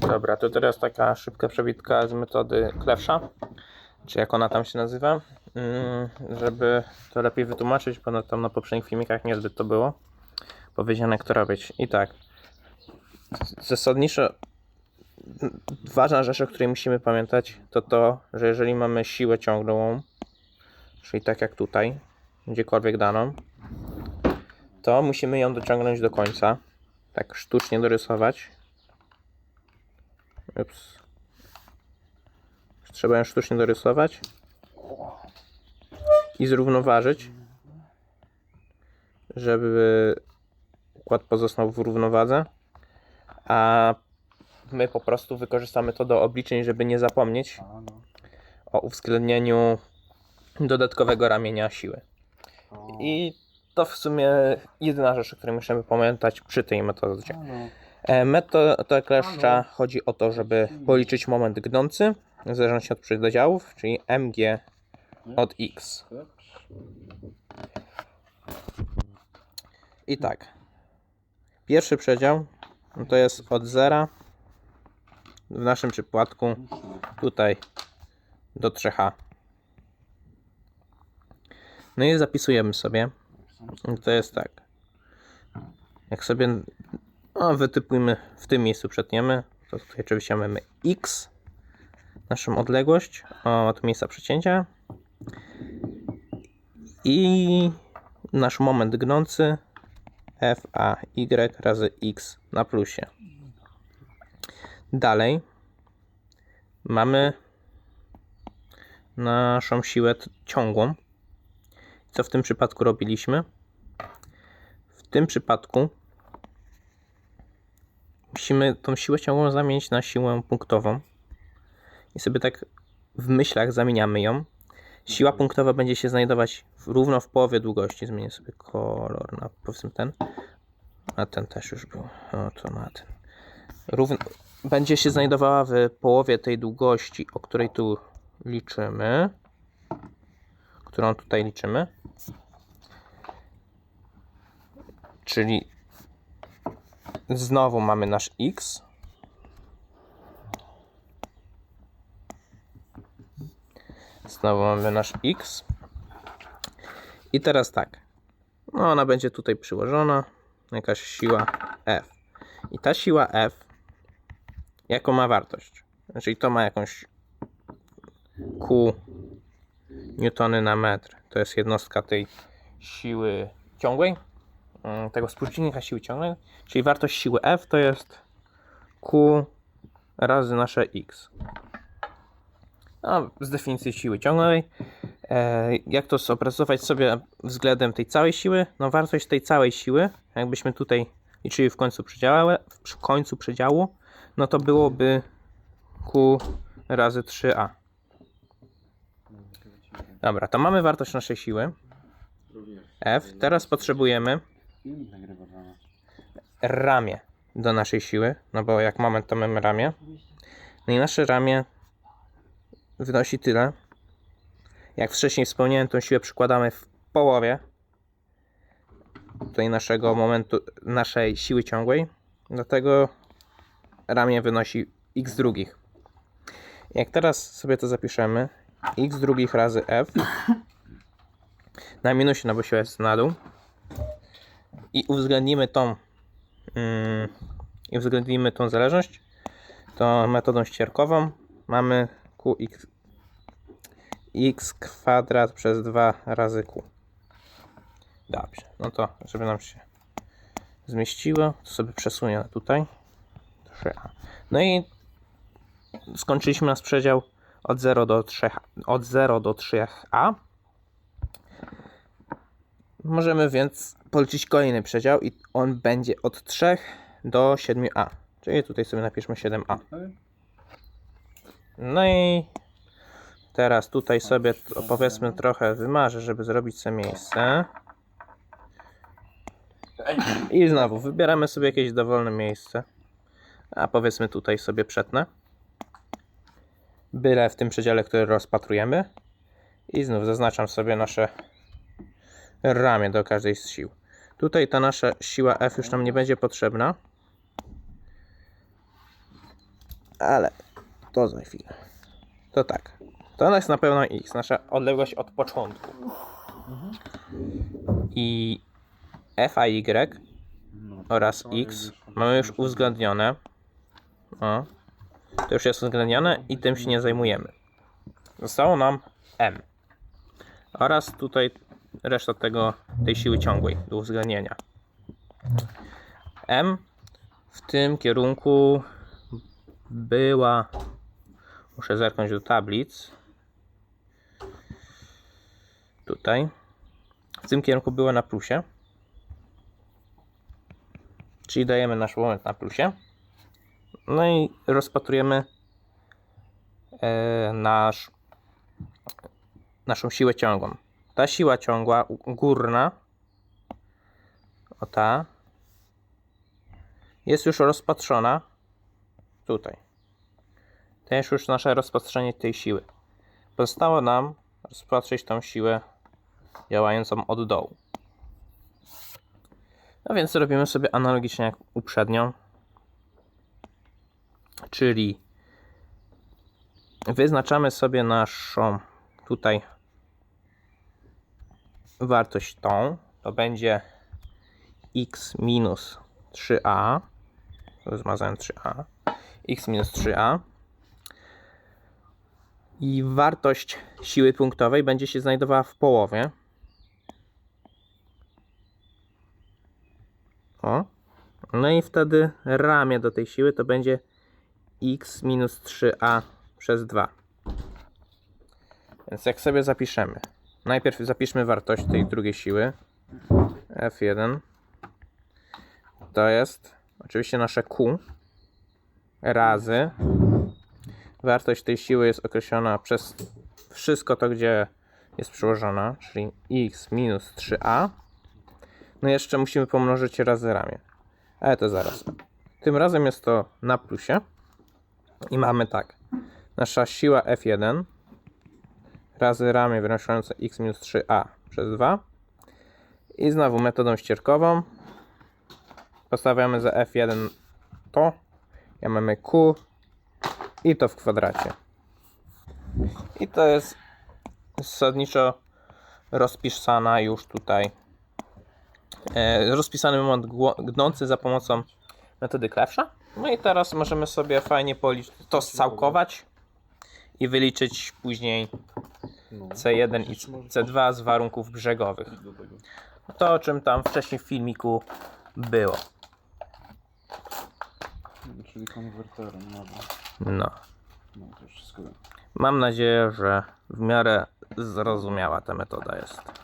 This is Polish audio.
Dobra, to teraz taka szybka przebitka z metody Klewsza, czy jak ona tam się nazywa, Mm, żeby to lepiej wytłumaczyć, bo tam na poprzednich filmikach niezbyt to było powiedziane, kto robić. I tak, zasadniczo ważna rzecz, o której musimy pamiętać, to to, że jeżeli mamy siłę ciągłą, czyli tak jak tutaj, gdziekolwiek daną, to musimy ją dociągnąć do końca, tak sztucznie dorysować. Ups. Trzeba ją sztucznie dorysować i zrównoważyć, żeby układ pozostał w równowadze, a my po prostu wykorzystamy to do obliczeń, żeby nie zapomnieć o uwzględnieniu dodatkowego ramienia siły. I to w sumie jedyna rzecz, o której musimy pamiętać przy tej metodzie. E, Metoda kleszcza chodzi o to, żeby policzyć moment gnący w zależności od przedziałów, czyli mg od x. I tak. Pierwszy przedział no to jest od 0 w naszym przypadku tutaj do 3h. No i zapisujemy sobie. To jest tak. Jak sobie no, wytypujmy w tym miejscu przetniemy, to tutaj oczywiście mamy x, naszą odległość od miejsca przecięcia i nasz moment gnący f a y razy x na plusie. Dalej mamy naszą siłę ciągłą. Co w tym przypadku robiliśmy? W tym przypadku musimy tą siłę ciągłą zamienić na siłę punktową. I sobie tak w myślach zamieniamy ją. Siła punktowa będzie się znajdować w, równo w połowie długości. Zmienię sobie kolor na powiedzmy ten. A ten też już był. O, to na ten. Równo, będzie się znajdowała w połowie tej długości, o której tu liczymy. Którą tutaj liczymy. Czyli znowu mamy nasz x. Znowu mamy nasz x. I teraz tak. No ona będzie tutaj przyłożona. Jakaś siła F. I ta siła F jaką ma wartość? Czyli to ma jakąś Q newtony na metr. To jest jednostka tej siły ciągłej. Mm, Tego współczynnika siły ciągłej. Czyli wartość siły F to jest Q razy nasze X. No, z definicji siły ciągłej. E, jak to zobrazować sobie względem tej całej siły? No wartość tej całej siły, jakbyśmy tutaj liczyli w końcu przedziału, w końcu przedziału, no to byłoby Q razy 3A. Dobra, to mamy wartość naszej siły F. Teraz potrzebujemy Filmik nagrywa dla nas. ramię do naszej siły, no bo jak moment to mamy ramię. No i nasze ramię wynosi tyle. Jak wcześniej wspomniałem, tą siłę przykładamy w połowie tutaj naszego momentu, naszej siły ciągłej. Dlatego ramię wynosi x drugich. Jak teraz sobie to zapiszemy, x drugich razy f na minusie, no bo siła jest na dół i uwzględnimy tą mm, i uwzględnimy tą zależność, to metodą ścierkową mamy qx x kwadrat przez 2 razy q. Dobrze, no to żeby nam się zmieściło, to sobie przesunę tutaj. 3a. No i skończyliśmy nasz przedział od 0 do 3, od 0 do 3a. Możemy więc policzyć kolejny przedział i on będzie od 3 do 7a. Czyli tutaj sobie napiszmy 7a. No i teraz tutaj sobie powiedzmy trochę wymarzę, żeby zrobić sobie miejsce. I znowu wybieramy sobie jakieś dowolne miejsce. A powiedzmy tutaj sobie przetnę. Byle w tym przedziale, który rozpatrujemy. I znów zaznaczam sobie nasze ramię do każdej z sił. Tutaj ta nasza siła F już nam nie będzie potrzebna. Ale to za chwilę. To tak. To jest na pewno x, nasza odległość od początku. I f a y oraz x mamy już uwzględnione. O. To już jest uwzględnione i tym się nie zajmujemy. Zostało nam m. Oraz tutaj reszta tego, tej siły ciągłej do uwzględnienia. m w tym kierunku była. Muszę zerknąć do tablic. Tutaj. W tym kierunku była na plusie. Czyli dajemy nasz moment na plusie. No i rozpatrujemy e, nasz, naszą siłę ciągłą. Ta siła ciągła górna, o ta, jest już rozpatrzona tutaj. To jest już nasze rozpatrzenie tej siły. Pozostało nam rozpatrzeć tą siłę działającą od dołu. No więc robimy sobie analogicznie jak uprzednio. Czyli wyznaczamy sobie naszą tutaj wartość tą. To będzie x minus 3a. Tu zmazałem 3a. x minus 3a. I wartość siły punktowej będzie się znajdowała w połowie. O. No i wtedy ramię do tej siły to będzie x minus 3a przez 2. Więc jak sobie zapiszemy. Najpierw zapiszmy wartość tej drugiej siły. F1. To jest oczywiście nasze Q razy. Wartość tej siły jest określona przez wszystko to, gdzie jest przełożona, czyli x minus 3a. No jeszcze musimy pomnożyć razy ramię. Ale to zaraz. Tym razem jest to na plusie. I mamy tak. Nasza siła F1 razy ramię wynoszące x minus 3a przez 2. I znowu metodą ścierkową postawiamy za F1 to. Ja mamy Q i to w kwadracie. I to jest zasadniczo rozpisana już tutaj e, rozpisany moment gnący za pomocą metody Klefsza. No i teraz możemy sobie fajnie policzyć, to scałkować i wyliczyć później No. C1 i C2 z warunków brzegowych. Tego. To o czym tam wcześniej w filmiku było. No, Czyli konwerterem, no. No. No. Mam nadzieję, że w miarę zrozumiała ta metoda jest.